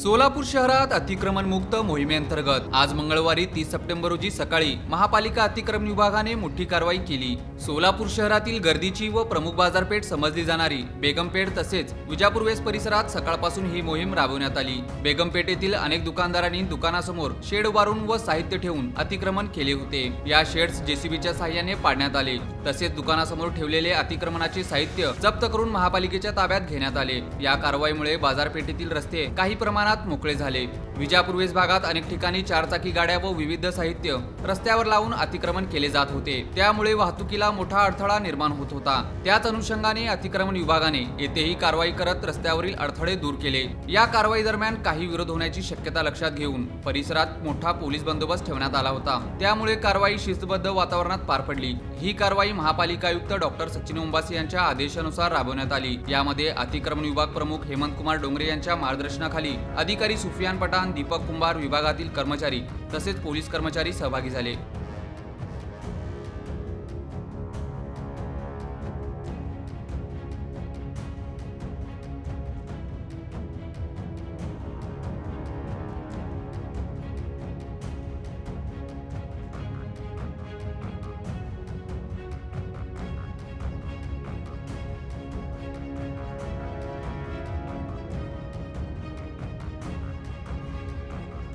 सोलापूर शहरात अतिक्रमण मुक्त मोहिमेअंतर्गत आज मंगळवारी तीस सप्टेंबर रोजी सकाळी महापालिका अतिक्रमण विभागाने मोठी कारवाई केली. सोलापूर शहरातील गर्दीची व प्रमुख बाजारपेठ समजली जाणारी बेगमपेठ तसेच विजापुरवेस परिसरात सकाळपासून ही मोहीम राबवण्यात आली. बेगमपेठेतील अनेक दुकानदारांनी दुकानासमोर शेड उभारून व साहित्य ठेवून अतिक्रमण केले होते. या शेड्स जेसीबीच्या साहाय्याने पाडण्यात आले. तसेच दुकानासमोर ठेवलेले अतिक्रमणाचे साहित्य जप्त करून महापालिकेच्या ताब्यात घेण्यात आले. या कारवाईमुळे बाजारपेठेतील रस्ते काही प्रमाणात मोकळे झाले. विजापूर्वेस भागात अनेक ठिकाणी चारचाकी गाड्या व विविध साहित्य रस्त्यावर लावून अतिक्रमण केले जात होते. त्यामुळे वाहतुकीला मोठा अडथळा निर्माण होत होता. त्याच अनुषंगाने अतिक्रमण विभागाने येथेही कारवाई करत रस्त्यावरील अडथळे दूर केले. या कारवाई दरम्यान काही विरोध होण्याची शक्यता लक्षात घेऊन परिसरात मोठा पोलीस बंदोबस्त ठेवण्यात आला होता. त्यामुळे कारवाई शिस्तबद्ध वातावरणात पार पडली. ही कारवाई महापालिका आयुक्त डॉक्टर सचिन उंबासी यांच्या आदेशानुसार राबवण्यात आली. यामध्ये अतिक्रमण विभाग प्रमुख हेमंत कुमार डोंगरे यांच्या मार्गदर्शनाखाली अधिकारी सुफियान पठाण दीपक कुंभार विभागातील कर्मचारी तसेच पोलीस कर्मचारी सहभागी झाले.